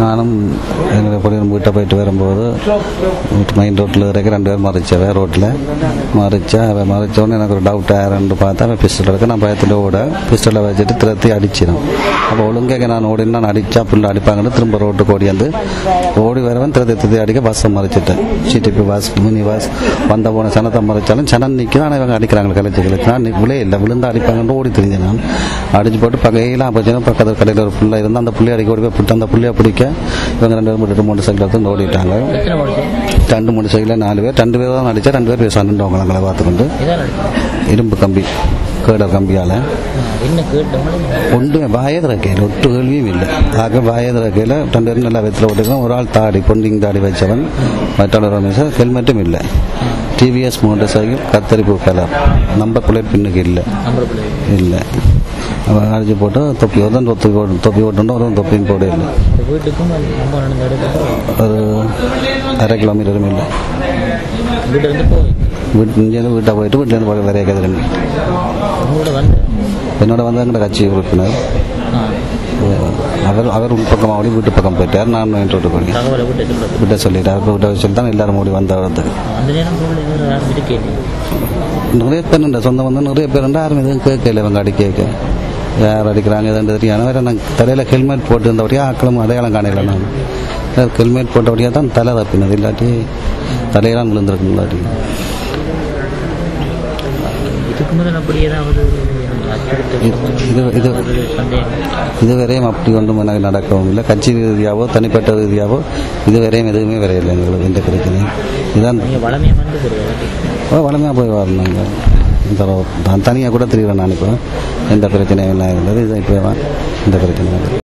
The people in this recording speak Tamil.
நானும் எங்களை பொடியன் வீட்டை போயிட்டு வரும்போது வீட்டு மெயின் ரோட்டில் இருக்க. ரெண்டு பேர் மறைச்சவ ரோட்டில் மறைச்சா அவன் மறைச்ச எனக்கு ஒரு டவுட் யாருன்னு பார்த்தா அவன் பிஸ்டல் எடுக்க நான் பயத்தில் ஓட பிஸ்டலை வச்சுட்டு திருத்தி அடிச்சிடும். அப்போ ஒழுங்காக நான் ஓடினா நான் அடித்தா புல்லு அடிப்பாங்கன்னு திரும்ப ரோட்டுக்கு ஓடி வந்து ஓடி வரவன் திருத்தி திருத்தி அடிக்க பஸ்ஸை மறைச்சிட்டேன். சிடிபி பஸ் மினி பஸ் வந்த போன சனத்தை மறைச்சாலும் சனம் நிற்கும் ஆனால் இவங்க அடிக்கிறாங்க கலைச்சி கலைச்சி. நான் விழே இல்லை. விழுந்து அடிப்பாங்கன்னு ஓடி தெரிஞ்சேன் நான். அடிச்சு போட்டு பகையெல்லாம் போச்சுன்னா பக்கத்து கடையில் ஒரு பிள்ளை இருந்தால் அந்த பிள்ளைய அடிக்க ஓடி போய் அந்த பிள்ளைய பிடிக்க இவங்க ரெண்டு பேரும் போட்டு மூணு சைக்கிள் எடுத்து ஓடிட்டாங்க. ரெண்டு மூணு சைக்கிள் நாலு பேர் ரெண்டு பேர் தான் அடித்தா ரெண்டு பேர் பேசாண்டுவங்களை பார்த்துக்கொண்டு. இதான் இரும்பு கம்பி கேடர் கம்பியால். ஒன்றுமே வாயதிறக்கையில் ஒட்டு கேள்வியும் இல்லை. ஆக வாயதிறக்கையில் ரெண்டு பேரும் நல்லா வெத்தில் ஓட்டிருக்கோம் ஒரு ஆள் தாடி பொண்டிங் தாடி வச்சவன் மற்றாளர் ரமேஷ் ஹெல்மெட்டும் இல்லை. டிவிஎஸ் மோட்டர் சைக்கிள் கத்தரிப்பு கலர். நம்பர் பிளேட் பின்னுக்கு இல்லை. பிள்ளை இல்லை. அடிச்சு போட்டு தொப்பி தான் தொப்பி போட்டு தொப்பி போட்டுட்டோம் ஒரு தொப்பியும் போட. இல்லை வீட்டுக்கும் ஒரு அரை கிலோமீட்டரும் இல்லை. வீட்டு இங்கேருந்து வீட்டை போயிட்டு வீட்டிலேருந்து பக்கம் கேட்குது உங்களோட வந்து? என்னோட வந்து எங்கள்ட கட்சி உறுப்பினர். அவர் அவர் உள்பக்கம் ஓடி வீட்டு பக்கம் போயிட்டார். நான் ரோட்டு போய் விட்டு விட்ட சொல்லிட்டார். இப்போ விட்ட சொல்லி தான் எல்லாரும் ஓடி வந்த நிறைய பேர் சொந்தம் வந்து நிறைய பேர் யாரும் எதுவும் கேட்கல. இவங்க அடி கேட்க. யார் அடிக்கிறாங்க எதுன்னு தெரியாது வேறு நான் தலையில் ஹெல்மெட் போட்டு இருந்தபடியாக ஆக்களும் அடையாளம் காணல நான். ஹெல்மெட் போட்டபடியாக தான் தலை தப்பினது இல்லாட்டி தலையெல்லாம் ஒரு சந்தேகம்? இதுவரையும் அப்படி ஒன்றும் எனக்கு நடக்கவும் இல்லை. கட்சி ரீதியாவோ தனிப்பட்ட ரீதியாவோ இதுவரையும் எதுவுமே வரையில்லை எங்களுக்கு எந்த பிரச்சனையும். இதுதான் நீங்கள் வளமையாக போய் வரணுங்க. இந்த தனியாக கூட தெரியுறேன் நான் இப்போ. எந்த பிரச்சனையும் இல்லை. இருந்தது இது இப்போ இந்த பிரச்சனை